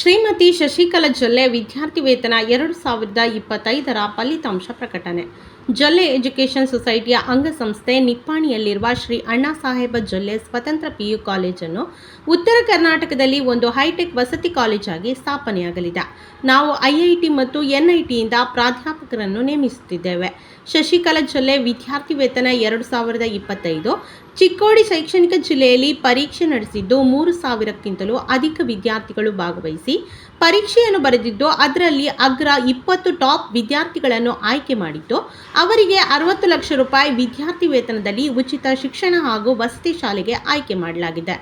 ಶ್ರೀಮತಿ ಶಶಿಕಲಾ ಜೊಲ್ಲೆ ವಿದ್ಯಾರ್ಥಿ ವೇತನ ಎರಡು ಸಾವಿರದ ಇಪ್ಪತ್ತೈದರ ಫಲಿತಾಂಶ ಪ್ರಕಟಣೆ. ಜೊಲ್ಲೆ ಎಜುಕೇಷನ್ ಸೊಸೈಟಿಯ ಅಂಗಸಂಸ್ಥೆ ನಿಪ್ಪಾಣಿಯಲ್ಲಿರುವ ಶ್ರೀ ಅಣ್ಣಾ ಸಾಹೇಬ ಜೊಲ್ಲೆ ಸ್ವತಂತ್ರ ಪಿಯು ಕಾಲೇಜನ್ನು ಉತ್ತರ ಕರ್ನಾಟಕದಲ್ಲಿ ಒಂದು ಹೈಟೆಕ್ ವಸತಿ ಕಾಲೇಜಾಗಿ ಸ್ಥಾಪನೆಯಾಗಲಿದೆ. ನಾವು ಐಐಟಿ ಮತ್ತು ಎನ್ಐಟಿಯಿಂದ ಪ್ರಾಧ್ಯಾಪಕರನ್ನು ನೇಮಿಸುತ್ತಿದ್ದೇವೆ. ಶಶಿಕಲಾ ಜೊಲ್ಲೆ ವಿದ್ಯಾರ್ಥಿ ವೇತನ ಎರಡು ಸಾವಿರದ ಇಪ್ಪತ್ತೈದು ಚಿಕ್ಕೋಡಿ ಶೈಕ್ಷಣಿಕ ಜಿಲ್ಲೆಯಲ್ಲಿ ಪರೀಕ್ಷೆ ನಡೆಸಿದ್ದು ಮೂರು ಸಾವಿರಕ್ಕಿಂತಲೂ ಅಧಿಕ ವಿದ್ಯಾರ್ಥಿಗಳು ಭಾಗವಹಿಸಿ, ಪರೀಕ್ಷೆಯನ್ನು ಬರೆದಿದ್ದು ಅದರಲ್ಲಿ ಅಗ್ರ ಇಪ್ಪತ್ತು ಟಾಪ್ ವಿದ್ಯಾರ್ಥಿಗಳನ್ನು ಆಯ್ಕೆ ಮಾಡಿದ್ದು, ಅವರಿಗೆ ಅರವತ್ತು ಲಕ್ಷ ರೂಪಾಯಿ ವಿದ್ಯಾರ್ಥಿ ವೇತನದಲ್ಲಿ ಉಚಿತ ಶಿಕ್ಷಣ ಹಾಗೂ ವಸತಿ ಶಾಲೆಗೆ ಆಯ್ಕೆ ಮಾಡಲಾಗಿದೆ.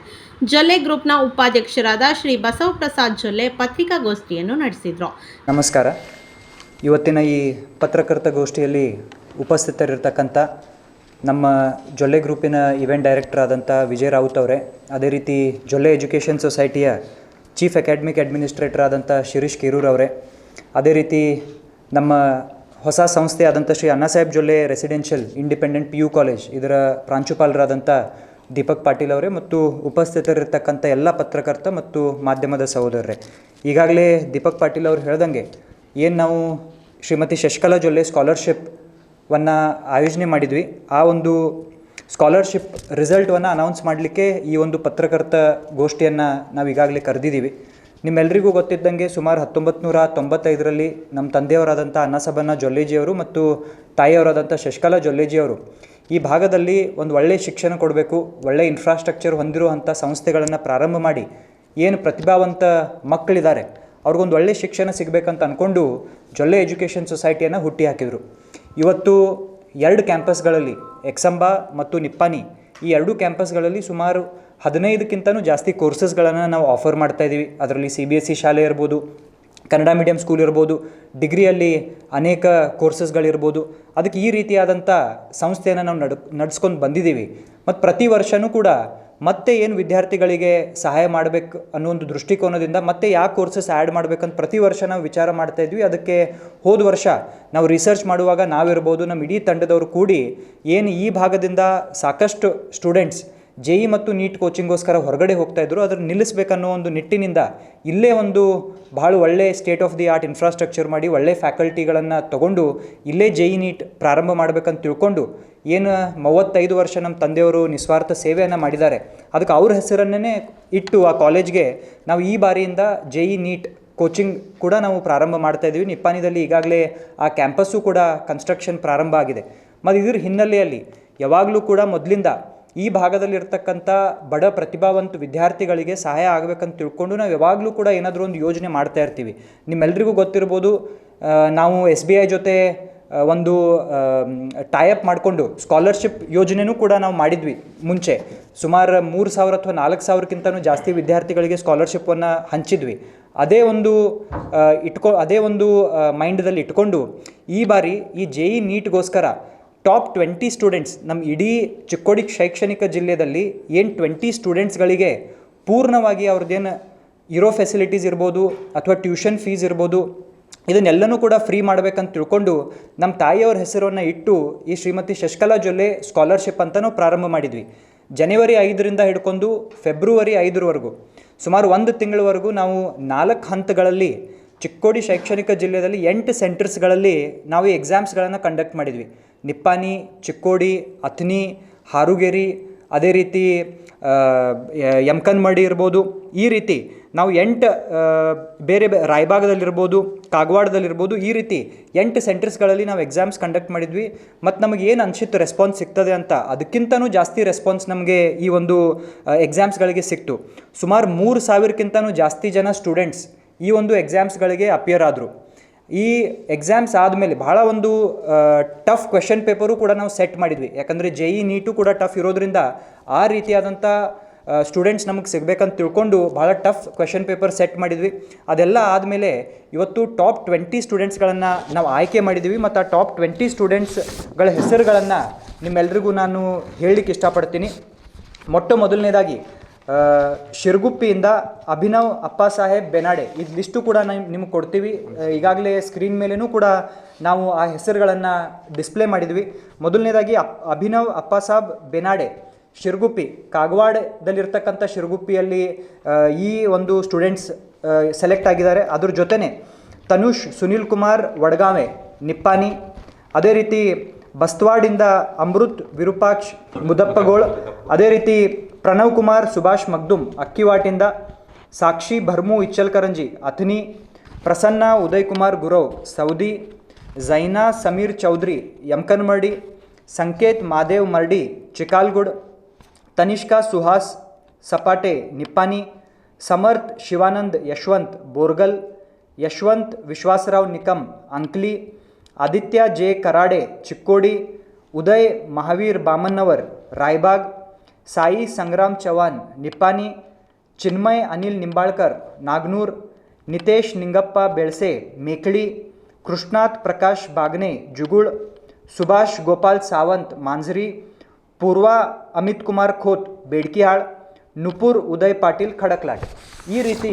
ಜೊಲ್ಲೆ ಗ್ರೂಪ್ನ ಉಪಾಧ್ಯಕ್ಷರಾದ ಶ್ರೀ ಬಸವಪ್ರಸಾದ್ ಜೊಲ್ಲೆ ಪತ್ರಿಕಾಗೋಷ್ಠಿಯನ್ನು ನಡೆಸಿದರು. ನಮಸ್ಕಾರ. ಇವತ್ತಿನ ಈ ಪತ್ರಕರ್ತ ಗೋಷ್ಠಿಯಲ್ಲಿ ಉಪಸ್ಥಿತರಿರ್ತಕ್ಕಂಥ ನಮ್ಮ ಜೊಲ್ಲೆ ಗ್ರೂಪಿನ ಇವೆಂಟ್ ಡೈರೆಕ್ಟರ್ ಆದಂಥ ವಿಜಯ್ ರಾವುತ್ ಅವರೇ, ಅದೇ ರೀತಿ ಜೊಲ್ಲೆ ಎಜುಕೇಷನ್ ಸೊಸೈಟಿಯ ಚೀಫ್ ಅಕಾಡೆಮಿಕ್ ಅಡ್ಮಿನಿಸ್ಟ್ರೇಟರ್ ಆದಂಥ ಶಿರೀಶ್ ಕಿರೂರ್ ಅವರೇ, ಅದೇ ರೀತಿ ನಮ್ಮ ಹೊಸ ಸಂಸ್ಥೆ ಆದಂಥ Shri Annasaheb Jolle residential independent P U college, ಇದರ ಪ್ರಾಂಶುಪಾಲರಾದಂಥ ದೀಪಕ್ ಪಾಟೀಲ್ ಅವರೇ ಮತ್ತು ಉಪಸ್ಥಿತರಿರ್ತಕ್ಕಂಥ ಎಲ್ಲ ಪತ್ರಕರ್ತ ಮತ್ತು ಮಾಧ್ಯಮದ ಸಹೋದರರೇ. ಈಗಾಗಲೇ ದೀಪಕ್ ಪಾಟೀಲ್ ಅವರು ಹೇಳ್ದಂಗೆ, ಏನು ನಾವು ಶ್ರೀಮತಿ ಶಶಿಕಲಾ ಜೊಲ್ಲೆ ಸ್ಕಾಲರ್ಶಿಪ್ವನ್ನು ಆಯೋಜನೆ ಮಾಡಿದ್ವಿ. ಆ ಒಂದು ಸ್ಕಾಲರ್ಶಿಪ್ ರಿಸಲ್ಟನ್ನು ಅನೌನ್ಸ್ ಮಾಡಲಿಕ್ಕೆ ಈ ಒಂದು ಪತ್ರಕರ್ತ ಗೋಷ್ಠಿಯನ್ನು ನಾವು ಈಗಾಗಲೇ ಕರೆದಿದ್ದೀವಿ ನಿಮ್ಮೆಲ್ಲರಿಗೂ ಗೊತ್ತಿದ್ದಂಗೆ ಸುಮಾರು ಹತ್ತೊಂಬತ್ತು ನೂರ ತೊಂಬತ್ತೈದರಲ್ಲಿ ನಮ್ಮ ತಂದೆಯವರಾದಂಥ ಅನ್ನಸಬನ್ನ ಜೊಲ್ಲೇಜಿಯವರು ಮತ್ತು ತಾಯಿಯವರಾದಂಥ ಶಶಿಕಲಾ ಜೊಲ್ಲೇಜಿಯವರು ಈ ಭಾಗದಲ್ಲಿ ಒಂದು ಒಳ್ಳೆಯ ಶಿಕ್ಷಣ ಕೊಡಬೇಕು ಒಳ್ಳೆಯ ಇನ್ಫ್ರಾಸ್ಟ್ರಕ್ಚರ್ ಹೊಂದಿರುವಂಥ ಸಂಸ್ಥೆಗಳನ್ನು ಪ್ರಾರಂಭ ಮಾಡಿ ಏನು ಪ್ರತಿಭಾವಂತ ಮಕ್ಕಳಿದ್ದಾರೆ, ಅವ್ರಿಗೊಂದು ಒಳ್ಳೆಯ ಶಿಕ್ಷಣ ಸಿಗಬೇಕಂತ ಅಂದ್ಕೊಂಡು ಜೊಲ್ಲೆ ಎಜುಕೇಷನ್ ಸೊಸೈಟಿಯನ್ನು ಹುಟ್ಟಿ ಹಾಕಿದರು. ಇವತ್ತು ಎರಡು ಕ್ಯಾಂಪಸ್ಗಳಲ್ಲಿ ಎಕ್ಸಂಬಾ ಮತ್ತು ನಿಪ್ಪಾನಿ, ಈ ಎರಡೂ ಕ್ಯಾಂಪಸ್ಗಳಲ್ಲಿ ಸುಮಾರು ಹದಿನೈದಕ್ಕಿಂತನೂ ಜಾಸ್ತಿ ಕೋರ್ಸಸ್ಗಳನ್ನು ನಾವು ಆಫರ್ ಮಾಡ್ತಾ ಇದ್ದೀವಿ ಅದರಲ್ಲಿ ಸಿ ಬಿ ಎಸ್ ಸಿ ಶಾಲೆ ಇರ್ಬೋದು, ಕನ್ನಡ ಮೀಡಿಯಂ ಸ್ಕೂಲ್ ಇರ್ಬೋದು, ಡಿಗ್ರಿಯಲ್ಲಿ ಅನೇಕ ಕೋರ್ಸಸ್ಗಳಿರ್ಬೋದು. ಅದಕ್ಕೆ ಈ ರೀತಿಯಾದಂಥ ಸಂಸ್ಥೆಯನ್ನು ನಾವು ನಡ್, ನಡ್ಸ್ಕೊಂಡು ಬಂದಿದ್ದೀವಿ. ಮತ್ತು ಪ್ರತಿ ವರ್ಷವೂ ಕೂಡ ಮತ್ತೆ ಏನು ವಿದ್ಯಾರ್ಥಿಗಳಿಗೆ ಸಹಾಯ ಮಾಡಬೇಕು ಅನ್ನೋ ಒಂದು ದೃಷ್ಟಿಕೋನದಿಂದ ಮತ್ತೆ ಯಾವ ಕೋರ್ಸಸ್ ಆ್ಯಡ್ ಮಾಡ್ಬೇಕಂತ ಪ್ರತಿ ವರ್ಷ ನಾವು ವಿಚಾರ ಮಾಡ್ತಾ ಇದ್ವಿ. ಅದಕ್ಕೆ ಹೋದ ವರ್ಷ ನಾವು ರಿಸರ್ಚ್ ಮಾಡುವಾಗ ನಾವಿರ್ಬೋದು ನಮ್ಮ ಇಡೀ ತಂಡದವರು ಕೂಡಿ ಏನು ಈ ಭಾಗದಿಂದ ಸಾಕಷ್ಟು ಸ್ಟೂಡೆಂಟ್ಸ್ ಜೆ ಇ ಮತ್ತು ನೀಟ್ ಕೋಚಿಂಗೋಸ್ಕರ ಹೊರಗಡೆ ಹೋಗ್ತಾ ಇದ್ರು. ಅದನ್ನು ನಿಲ್ಲಿಸಬೇಕನ್ನೋ ಒಂದು ನಿಟ್ಟಿನಿಂದ ಇಲ್ಲೇ ಒಂದು ಭಾಳ ಒಳ್ಳೆ state of the art infrastructure ಮಾಡಿ, ಒಳ್ಳೆ ಫ್ಯಾಕಲ್ಟಿಗಳನ್ನು ತಗೊಂಡು ಇಲ್ಲೇ ಜೆ ಇ ನೀಟ್ ಪ್ರಾರಂಭ ಮಾಡಬೇಕಂತ ತಿಳ್ಕೊಂಡು ಏನು ಮೂವತ್ತೈದು ವರ್ಷ ನಮ್ಮ ತಂದೆಯವರು ನಿಸ್ವಾರ್ಥ ಸೇವೆಯನ್ನು ಮಾಡಿದ್ದಾರೆ. ಅದಕ್ಕೆ ಅವ್ರ ಹೆಸರನ್ನೇ ಇಟ್ಟು ಆ ಕಾಲೇಜ್ಗೆ ನಾವು ಈ ಬಾರಿಯಿಂದ ಜೆ ಇ ನೀಟ್ ಕೋಚಿಂಗ್ ಕೂಡ ನಾವು ಪ್ರಾರಂಭ ಮಾಡ್ತಾ ಇದ್ದೀವಿ ನಿಪ್ಪಾನಿದಲ್ಲಿ ಈಗಾಗಲೇ ಆ ಕ್ಯಾಂಪಸ್ಸು ಕೂಡ ಕನ್ಸ್ಟ್ರಕ್ಷನ್ ಪ್ರಾರಂಭ ಆಗಿದೆ. ಮತ್ತು ಇದ್ರ ಹಿನ್ನೆಲೆಯಲ್ಲಿ ಯಾವಾಗಲೂ ಕೂಡ ಮೊದಲಿಂದ ಈ ಭಾಗದಲ್ಲಿರ್ತಕ್ಕಂಥ ಬಡ ಪ್ರತಿಭಾವಂತ ವಿದ್ಯಾರ್ಥಿಗಳಿಗೆ ಸಹಾಯ ಆಗಬೇಕಂತ ತಿಳ್ಕೊಂಡು ನಾವು ಯಾವಾಗಲೂ ಕೂಡ ಏನಾದರೂ ಒಂದು ಯೋಜನೆ ಮಾಡ್ತಾ ಇರ್ತೀವಿ. ನಿಮ್ಮೆಲ್ಲರಿಗೂ ಗೊತ್ತಿರ್ಬೋದು ನಾವು ಎಸ್ ಬಿ ಐ ಜೊತೆ ಒಂದು ಟೈಅಪ್ ಮಾಡಿಕೊಂಡು ಸ್ಕಾಲರ್ಶಿಪ್ ಯೋಜನೆನೂ ಕೂಡ ನಾವು ಮಾಡಿದ್ವಿ ಮುಂಚೆ. ಸುಮಾರು ಮೂರು ಸಾವಿರ ಅಥವಾ ನಾಲ್ಕು ಸಾವಿರಕ್ಕಿಂತನೂ ಜಾಸ್ತಿ ವಿದ್ಯಾರ್ಥಿಗಳಿಗೆ ಸ್ಕಾಲರ್ಶಿಪ್ಪನ್ನು ಹಂಚಿದ್ವಿ. ಅದೇ ಒಂದು ಇಟ್ಕೊ, ಅದೇ ಒಂದು ಮೈಂಡದಲ್ಲಿ ಇಟ್ಕೊಂಡು ಈ ಬಾರಿ ಈ ಜೆ ಇ ನೀಟ್ಗೋಸ್ಕರ ಟಾಪ್ ಟ್ವೆಂಟಿ ಸ್ಟೂಡೆಂಟ್ಸ್ ನಮ್ಮ ಇಡೀ ಚಿಕ್ಕೋಡಿ ಶೈಕ್ಷಣಿಕ ಜಿಲ್ಲೆಯಲ್ಲಿ ಏನು ಟ್ವೆಂಟಿ ಸ್ಟೂಡೆಂಟ್ಸ್ಗಳಿಗೆ ಪೂರ್ಣವಾಗಿ ಅವ್ರದ್ದೇನು ಇರೋ ಫೆಸಿಲಿಟೀಸ್ ಇರ್ಬೋದು ಅಥವಾ ಟ್ಯೂಷನ್ ಫೀಸ್ ಇರ್ಬೋದು, ಇದನ್ನೆಲ್ಲನೂ ಕೂಡ ಫ್ರೀ ಮಾಡಬೇಕಂತ ತಿಳ್ಕೊಂಡು ನಮ್ಮ ತಾಯಿಯವ್ರ ಹೆಸರನ್ನು ಇಟ್ಟು ಈ ಶ್ರೀಮತಿ ಶಶಿಕಲಾ ಜೊಲ್ಲೆ ಸ್ಕಾಲರ್ಶಿಪ್ ಅಂತ ಪ್ರಾರಂಭ ಮಾಡಿದ್ವಿ. ಜನವರಿ ಐದರಿಂದ ಹಿಡ್ಕೊಂಡು ಫೆಬ್ರವರಿ ಐದರವರೆಗೂ. ಸುಮಾರು ಒಂದು ತಿಂಗಳವರೆಗೂ ನಾವು ನಾಲ್ಕು ಹಂತಗಳಲ್ಲಿ ಚಿಕ್ಕೋಡಿ ಶೈಕ್ಷಣಿಕ ಜಿಲ್ಲೆಯಲ್ಲಿ ಎಂಟು ಸೆಂಟರ್ಸ್ಗಳಲ್ಲಿ ನಾವು ಈ ಎಕ್ಸಾಮ್ಸ್ಗಳನ್ನು ಕಂಡಕ್ಟ್ ಮಾಡಿದ್ವಿ. ನಿಪ್ಪಾನಿ, ಚಿಕ್ಕೋಡಿ ಅಥ್ನಿ ಹಾರುಗೇರಿ, ಅದೇ ರೀತಿ ಯಮಕನ್ಮಡಿ ಇರ್ಬೋದು. ಈ ರೀತಿ ನಾವು ಎಂಟು ಬೇರೆ ಬೇ, ರಾಯಭಾಗದಲ್ಲಿರ್ಬೋದು, ಕಾಗವಾಡದಲ್ಲಿರ್ಬೋದು, ಈ ರೀತಿ ಎಂಟು ಸೆಂಟರ್ಸ್ಗಳಲ್ಲಿ ನಾವು ಎಕ್ಸಾಮ್ಸ್ ಕಂಡಕ್ಟ್ ಮಾಡಿದ್ವಿ. ಮತ್ತು ನಮಗೆ ಏನು ಅನಿಸಿತ್ತು ರೆಸ್ಪಾನ್ಸ್ ಸಿಗ್ತದೆ ಅಂತ, ಅದಕ್ಕಿಂತನೂ ಜಾಸ್ತಿ ರೆಸ್ಪಾನ್ಸ್ ನಮಗೆ ಈ ಒಂದು ಎಕ್ಸಾಮ್ಸ್ಗಳಿಗೆ ಸಿಕ್ತು. ಸುಮಾರು ಮೂರು ಸಾವಿರಕ್ಕಿಂತನೂ ಜಾಸ್ತಿ ಜನ ಸ್ಟೂಡೆಂಟ್ಸ್ ಈ ಒಂದು ಎಕ್ಸಾಮ್ಸ್ಗಳಿಗೆ ಅಪಿಯರ್ ಆದರು. ಈ ಎಕ್ಸಾಮ್ಸ್ ಆದಮೇಲೆ ಬಹಳ ಒಂದು ಟಫ್ ಕ್ವೆಶನ್ ಪೇಪರು ಕೂಡ ನಾವು ಸೆಟ್ ಮಾಡಿದ್ವಿ. ಯಾಕಂದರೆ ಜೆ ಇ ನೀಟು ಕೂಡ ಟಫ್ ಇರೋದ್ರಿಂದ ಆ ರೀತಿಯಾದಂಥ ಸ್ಟೂಡೆಂಟ್ಸ್ ನಮಗೆ ಸಿಗಬೇಕಂತ ತಿಳ್ಕೊಂಡು ಭಾಳ ಟಫ್ ಕ್ವೆಶನ್ ಪೇಪರ್ ಸೆಟ್ ಮಾಡಿದ್ವಿ. ಅದೆಲ್ಲ ಆದಮೇಲೆ ಇವತ್ತು ಟಾಪ್ ಟ್ವೆಂಟಿ ಸ್ಟೂಡೆಂಟ್ಸ್ಗಳನ್ನು ನಾವು ಆಯ್ಕೆ ಮಾಡಿದ್ವಿ ಮತ್ತು ಆ ಟಾಪ್ ಟ್ವೆಂಟಿ ಸ್ಟೂಡೆಂಟ್ಸ್ಗಳ ಹೆಸರುಗಳನ್ನು ನಿಮ್ಮೆಲ್ರಿಗೂ ನಾನು ಹೇಳಲಿಕ್ಕೆ ಇಷ್ಟಪಡ್ತೀನಿ. ಮೊಟ್ಟ ಮೊದಲನೇದಾಗಿ ಶಿರ್ಗುಪ್ಪಿಯಿಂದ ಅಭಿನವ್ ಅಪ್ಪ ಸಾಹೇಬ್ ಬೆನಾಡೆ. ಇದು ಲಿಸ್ಟು ಕೂಡ ನಿಮ್ಗೆ ಕೊಡ್ತೀವಿ. ಈಗಾಗಲೇ ಸ್ಕ್ರೀನ್ ಮೇಲೇನೂ ಕೂಡ ನಾವು ಆ ಹೆಸರುಗಳನ್ನು ಡಿಸ್ಪ್ಲೇ ಮಾಡಿದ್ವಿ. ಮೊದಲನೇದಾಗಿ ಅಪ್, ಅಭಿನವ್ ಅಪ್ಪ ಸಾಹೇಬ್ ಬೆನಾಡೆ, ಶಿರ್ಗುಪ್ಪಿ. ಕಾಗವಾಡದಲ್ಲಿರ್ತಕ್ಕಂಥ ಶಿರ್ಗುಪ್ಪಿಯಲ್ಲಿ ಈ ಒಂದು ಸ್ಟೂಡೆಂಟ್ಸ್ ಸೆಲೆಕ್ಟ್ ಆಗಿದ್ದಾರೆ. ಅದ್ರ ಜೊತೆನೆ ತನುಷ್, ಸುನಿಲ್ ಕುಮಾರ್, ವಡ್ಗಾವೆ, ನಿಪ್ಪಾನಿ. ಅದೇ ರೀತಿ ಬಸ್ತವಾಡಿಂದ ಅಮೃತ್, ವಿರೂಪಾಕ್ಷ್, ಮುದಪ್ಪಗೋಳ್. ಅದೇ ರೀತಿ ಪ್ರಣವ್ ಕುಮಾರ್ ಸುಭಾಷ್ ಮಗ್ದುಮ್ ಅಕ್ಕಿವಾಟಿಂದ ಸಾಕ್ಷಿ ಭರ್ಮು ಇಚ್ಚಲ್ಕರಂಜಿ ಅಥನಿ ಪ್ರಸನ್ನ ಉದಯ್ ಕುಮಾರ್ ಗುರವ್ ಸೌದಿ ಝೈನಾ ಸಮೀರ್ ಚೌಧರಿ ಯಮಕನ್ಮರ್ಡಿ ಸಂಕೇತ್ ಮಾದೇವ್ ಮರ್ಡಿ ಚಿಕಾಲ್ಗುಡ್ ತನಿಷ್ಕಾ ಸುಹಾಸ್ ಸಪಾಟೆ ನಿಪ್ಪಾನಿ ಸಮರ್ಥ್ ಶಿವಾನಂದ್ ಯಶವಂತ್ ಬೋರ್ಗಲ್ ಯಶವಂತ್ ವಿಶ್ವಾಸರಾವ್ ನಿಕಮ್ ಅಂಕ್ಲಿ ಆದಿತ್ಯ ಜೆ ಕರಾಡೆ ಚಿಕ್ಕೋಡಿ ಉದಯ್ ಮಹಾವೀರ್ ಬಾಮನ್ನವರ್ ರಾಯ್ಬಾಗ್ ಸಾಯಿ ಸಂಗ್ರಾಮ್ ಚವಾನ್ ನಿಪ್ಪಾನಿ, ಚಿನ್ಮಯ್ ಅನಿಲ್ ನಿಂಬಾಳ್ಕರ್, ನಾಗ್ನೂರ್, ನಿತೇಶ್ ನಿಂಗಪ್ಪ ಬೆಳ್ಸೆ, ಮೇಕಳಿ ಕೃಷ್ಣಾಥ್ ಪ್ರಕಾಶ್ ಬಾಗ್ನೆ, ಜುಗುಳ್, ಸುಭಾಷ್ ಗೋಪಾಲ್ ಸಾವಂತ್ ಮಾಂಜ್ರಿ, ಪೂರ್ವಾ ಅಮಿತ್ ಕುಮಾರ್ ಖೋತ್, ಬೇಡ್ಕಿಹಾಳ್, ನುಪುರ್ ಉದಯ್ ಪಾಟೀಲ್ ಖಡಕ್ಲಾಟ್. ಈ ರೀತಿ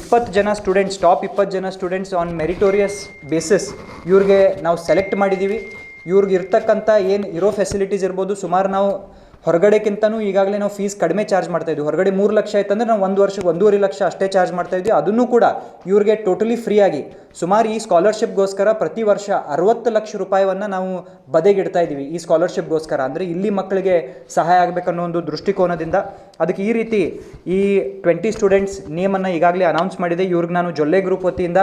ಇಪ್ಪತ್ತು ಜನ ಸ್ಟೂಡೆಂಟ್ಸ್, ಟಾಪ್ ಇಪ್ಪತ್ತು ಜನ ಸ್ಟೂಡೆಂಟ್ಸ್ ಆನ್ ಮೆರಿಟೋರಿಯಸ್ ಬೇಸಿಸ್ ಇವ್ರಿಗೆ ನಾವು ಸೆಲೆಕ್ಟ್ ಮಾಡಿದ್ದೀವಿ ಇವ್ರಿಗೆ ಇರ್ತಕ್ಕಂಥ ಏನು ಇರೋ ಫೆಸಿಲಿಟೀಸ್ ಇರ್ಬೋದು, ಸುಮಾರು ನಾವು ಹೊರಗಡೆಕ್ಕಿಂತನೂ ಈಗಾಗಲೇ ನಾವು ಫೀಸ್ ಕಡಿಮೆ ಚಾರ್ಜ್ ಮಾಡ್ತಾ ಇದ್ವಿ. ಹೊರಗಡೆ ಮೂರು ಲಕ್ಷ ಆಯ್ತಂದ್ರೆ ನಾವು ಒಂದು ವರ್ಷಕ್ಕೆ ಒಂದೂವರೆ ಲಕ್ಷ ಅಷ್ಟೇ ಚಾರ್ಜ್ ಮಾಡ್ತಾ ಇದ್ವಿ. ಅದನ್ನು ಕೂಡ ಇವ್ರಿಗೆ ಟೋಟಲಿ ಫ್ರೀ ಆಗಿ ಸುಮಾರು ಈ ಸ್ಕಾಲರ್ಶಿಪ್ಗೋಸ್ಕರ ಪ್ರತಿ ವರ್ಷ ಅರವತ್ತು ಲಕ್ಷ ರೂಪಾಯಿವನ್ನು ನಾವು ಬದೆಗಿಡ್ತಾ ಇದ್ದೀವಿ ಈ ಸ್ಕಾಲರ್ಶಿಪ್ಗೋಸ್ಕರ ಅಂದರೆ ಇಲ್ಲಿ ಮಕ್ಕಳಿಗೆ ಸಹಾಯ ಆಗಬೇಕನ್ನೋ ಒಂದು ದೃಷ್ಟಿಕೋನದಿಂದ ಅದಕ್ಕೆ ಈ ರೀತಿ ಈ ಟ್ವೆಂಟಿ ಸ್ಟೂಡೆಂಟ್ಸ್ ನೇಮನ್ನು ಈಗಾಗಲೇ ಅನೌನ್ಸ್ ಮಾಡಿದೆ. ಇವ್ರಿಗೆ ನಾನು ಜೊಲ್ಲೆ ಗ್ರೂಪ್ ವತಿಯಿಂದ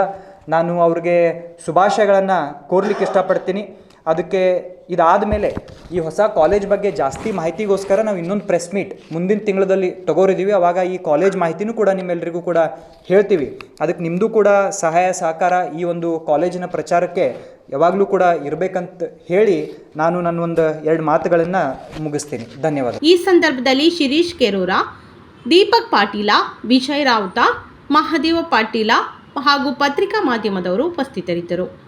ನಾನು ಅವ್ರಿಗೆ ಶುಭಾಶಯಗಳನ್ನು ಕೋರ್ಲಿಕ್ಕೆ ಇಷ್ಟಪಡ್ತೀನಿ. ಅದಕ್ಕೆ ಇದಾದ ಮೇಲೆ ಈ ಹೊಸ ಕಾಲೇಜ್ ಬಗ್ಗೆ ಜಾಸ್ತಿ ಮಾಹಿತಿಗೋಸ್ಕರ ನಾವು ಇನ್ನೊಂದು ಪ್ರೆಸ್ ಮೀಟ್ ಮುಂದಿನ ತಿಂಗಳಲ್ಲಿ ತಗೋರಿದ್ದೀವಿ ಅವಾಗ ಈ ಕಾಲೇಜ್ ಮಾಹಿತಿನೂ ಕೂಡ ನಿಮ್ಮೆಲ್ಲರಿಗೂ ಕೂಡ ಹೇಳ್ತೀವಿ. ಅದಕ್ಕೆ ನಿಮ್ಮದು ಕೂಡ ಸಹಾಯ, ಸಹಕಾರ ಈ ಒಂದು ಕಾಲೇಜಿನ ಪ್ರಚಾರಕ್ಕೆ ಯಾವಾಗಲೂ ಕೂಡ ಇರಬೇಕಂತ ಹೇಳಿ ನಾನು ನನ್ನ ಒಂದು ಎರಡು ಮಾತುಗಳನ್ನು ಮುಗಿಸ್ತೀನಿ. ಧನ್ಯವಾದ. ಈ ಸಂದರ್ಭದಲ್ಲಿ ಶಿರೀಶ್ ಕೆರೂರ, ದೀಪಕ್ ಪಾಟೀಲ, ವಿಜಯ್ ರಾವುತ, ಮಹಾದೇವ ಪಾಟೀಲ ಹಾಗೂ ಪತ್ರಿಕಾ ಮಾಧ್ಯಮದವರು ಉಪಸ್ಥಿತರಿದ್ದರು.